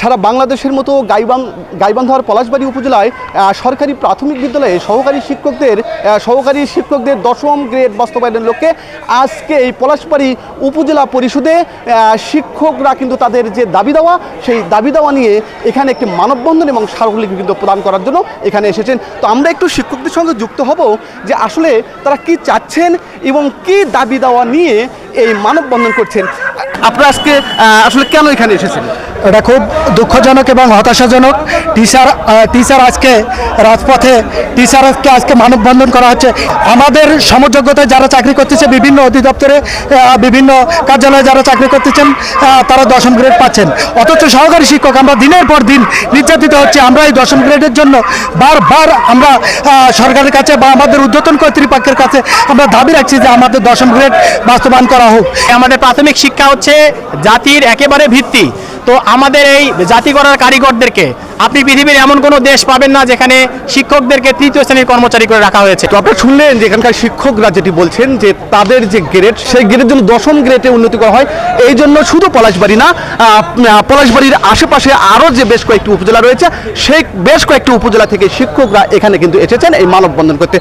সারা বাংলাদেশের মতো গাইবান, গাইবান্ধার পলাশবাড়ি উপজেলায় সরকারি প্রাথমিক বিদ্যালয়ে সহকারী শিক্ষকদের সহকারী শিক্ষকদের দশম গ্রেড বাস্তবায়নের লক্ষ্যে আজকে এই পলাশবাড়ি উপজেলা পরিষদে শিক্ষকরা কিন্তু তাদের যে দাবি দেওয়া, সেই দাবি দেওয়া নিয়ে এখানে একটি মানববন্ধন এবং স্মারকলিপি কিন্তু প্রদান করার জন্য এখানে এসেছেন। তো আমরা একটু শিক্ষকদের সঙ্গে যুক্ত হব যে আসলে তারা কি চাচ্ছেন এবং কি দাবি দেওয়া নিয়ে এই মানববন্ধন করছেন। আপনারা আজকে আসলে কেন এখানে এসেছেন? এটা খুব দুঃখজনক এবং হতাশাজনক। টিচার টিচার আজকে রাজপথে টিচারকে আজকে মানববন্ধন করা হচ্ছে। আমাদের সমযোগ্যতায় যারা চাকরি করতেছে, বিভিন্ন অধিদপ্তরে বিভিন্ন কার্যালয়ে যারা চাকরি করতেছেন তারা দশম গ্রেড পাচ্ছেন। অথচ সহকারী শিক্ষক আমরা দিনের পর দিন নির্যাতিত হচ্ছে। আমরা এই দশম গ্রেডের জন্য বারবার আমরা সরকারের কাছে বা আমাদের ঊর্ধ্বতন কর্তৃপক্ষের কাছে আমরা দাবি রাখছি যে আমাদের দশম গ্রেড বাস্তবায়ন করা হোক। আমাদের প্রাথমিক শিক্ষা হচ্ছে জাতির একেবারে ভিত্তি। তো আমাদের এই জাতি গড়ার কারিগরদেরকে, আপনি পৃথিবীর এমন কোনো দেশ পাবেন না যেখানে শিক্ষকদেরকে তৃতীয় শ্রেণির কর্মচারী করে রাখা হয়েছে। তো আপনারা শুনলেন যে এখানকার শিক্ষকরা যেটি বলছেন যে তাদের যে গ্রেড সেই গ্রেডের জন্য দশম গ্রেডে উন্নতি করা হয়। এই জন্য শুধু পলাশবাড়ি না পলাশবাড়ির আশেপাশে আরও যে বেশ কয়েকটি উপজেলা রয়েছে, সেই বেশ কয়েকটি উপজেলা থেকে শিক্ষকরা এখানে কিন্তু এসেছেন এই মানববন্ধন করতে।